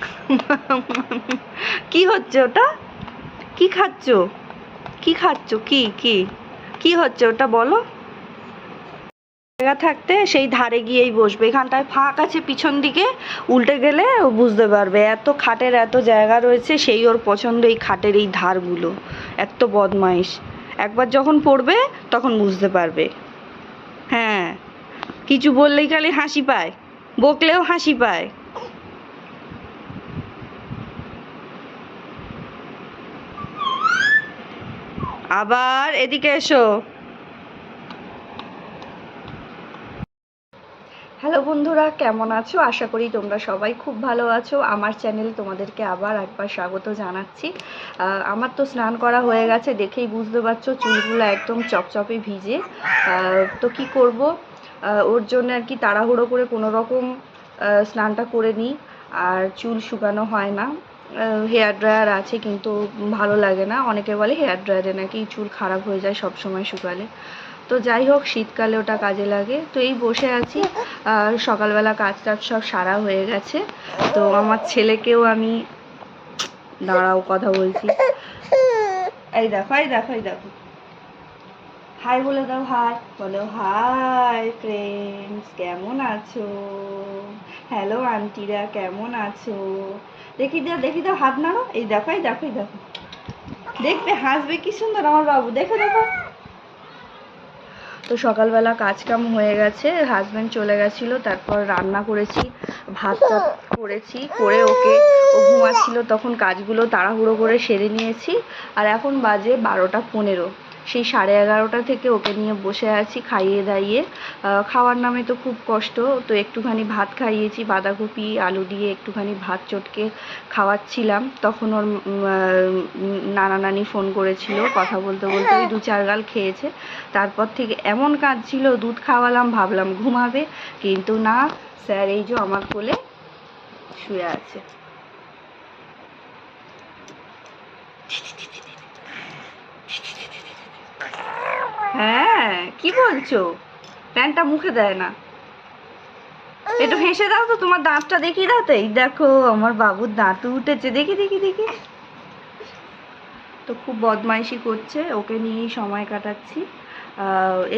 কি হচ্ছে ওটা? কি খাচ্ছ? কি খাচ্ছ? কি কি? কি হচ্ছে ওটা বলো? জায়গা থাকতে সেই ধারে গিয়েই বসবে। এখানটায় ফাঁক আছে পিছন দিকে। উল্টে গেলে ও বুঝতে পারবে। এত খাটের এত জায়গা রয়েছে, সেই ওর পছন্দ এই খাটের এই ধারগুলো। এত বদমাইশ। একবার যখন পড়বে, তখন বুঝতে পারবে। হ্যাঁ। কিছু বললেই খালি হাসি পায়। বকলেও হাসি পায়। আবার এদিকে এসো। হ্যালো বন্ধুরা, কেমন আছো? আশা করি তোমরা সবাই খুব ভালো আছো। আমার চ্যানেলে তোমাদেরকে আবার একবার স্বাগত জানাচ্ছি। আমার তো স্নান করা হয়ে গেছে, দেখেই বুঝতে পারছ, চুলগুলো একদম চপচপে ভিজে। তো কি করব? ওর জন্য আর কি তাড়াহুড়ো করে কোনো রকম স্নানটা করে নিই। আর চুল শুকানো হয় না। হেয়ার ড্রায়ার আছে কিন্তু ভালো লাগে না। অনেকে বলে হেয়ার ড্রায়ারে নাকি চুল খারাপ হয়ে যায় সব সময় শুকালে। তো যাই হোক, শীতকালে ওটা কাজে লাগে। তো এই বসে আছি। আর সকালবেলা কাজ টাজ সব সারা হয়ে গেছে। তো আমার ছেলেকেও আমি দাঁড়াও, কথা বলছি। এই দেখো এই দেখো এই দেখো। হাই বলে দাও, হাই। বলো, হাই ফ্রেন্ডস কেমন আছো? হ্যালো আন্টিরা, কেমন আছো? দেখি দাও দেখি দাও, হাত নাড়ো। এই দেখো এই দেখো এই দেখো। দেখবে হাসবে কি সুন্দর আমার বাবু, দেখো দেখো। তো সকালবেলা কাজ কাম হয়ে গেছে হাজব্যান্ড চলে গেছিল, তারপর রান্না করেছি, ভাত টাত করেছি, করে ওকে, ও ঘুমাচ্ছিল, তখন কাজগুলো তাড়াহুড়ো করে সেরে নিয়েছি, আর এখন বাজে বারোটা পনেরো। সেই সাড়ে এগারোটা থেকে ওকে নিয়ে বসে আছি খাইয়ে দাইয়ে। খাওয়ার নামে তো খুব কষ্ট। তো একটুখানি ভাত খাইয়েছি, বাঁধাকপি, আলু দিয়ে একটুখানি ভাত চটকে খাওয়াচ্ছিলাম। তখন ওর নানা নানি ফোন করেছিল কথা বলতে বলতে, ওই দু চার গাল খেয়েছে। তারপর থেকে এমন কাঁদছিল, দুধ খাওয়ালাম, ভাবলাম ঘুমাবে। কিন্তু না, স্যার এই যে আমার কোলে শুয়ে আছে। হ্যাঁ কি বলছো? প্যান্টটা মুখে দেয় না। একটু হেসে দাও তো, তোমার দাঁতটা দেখিয়ে দাও দেখো, আমার বাবুর দাঁত উঠেছে। দেখি দেখি দেখি। তো খুব বদমাইশি করছে, ওকে নিয়েই সময় কাটাচ্ছি।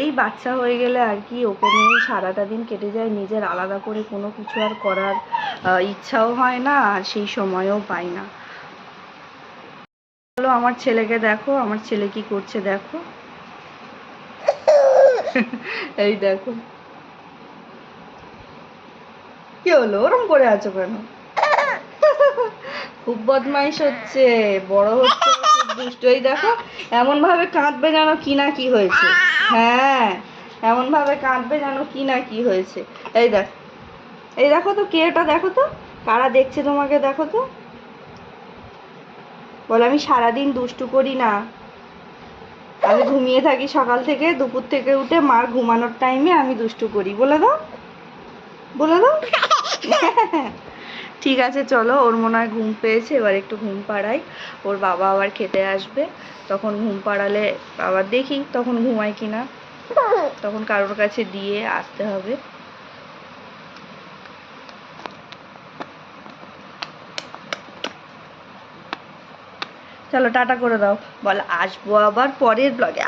এই বাচ্চা হয়ে গেলে আর কি, ওকে নিয়েই সারাটা দিন কেটে যায়। নিজের আলাদা করে কোনো কিছু আর করার ইচ্ছাও হয় না, আর সেই সময়ও পাই না। চলো আমার ছেলেকে দেখো, আমার ছেলে কি করছে দেখো। এই দেখো। কি হলো? ওরম করে আছো কেন? খুব বদমাইশ হচ্ছে, বড় হচ্ছে, খুব দেখো এমন ভাবে কাঁদবে যেন কি না কি হয়েছে। হ্যাঁ এমন ভাবে কাঁদবে যেন কি না কি হয়েছে। এই দেখ, এই দেখো তো, কে এটা দেখো তো? কারা দেখছে তোমাকে দেখো তো? বলে, আমি সারাদিন দুষ্টু করি না। আমি ঘুমিয়ে থাকি সকাল থেকে, দুপুর থেকে উঠে মার ঘুমানোর টাইমে আমি দুষ্টু করি। বলে দাও। বলে দাও। ঠিক আছে, চলো। ওর মনে হয় ঘুম পেয়েছে, এবার একটু ঘুম পাড়াই। ওর বাবা আবার খেতে আসবে। তখন ঘুম পাড়ালে আবার দেখি তখন ঘুমায় কিনা। তখন কারোর কাছে দিয়ে আসতে হবে। চলো টাটা করে দাও। বল আসব আবার পরের ব্লগে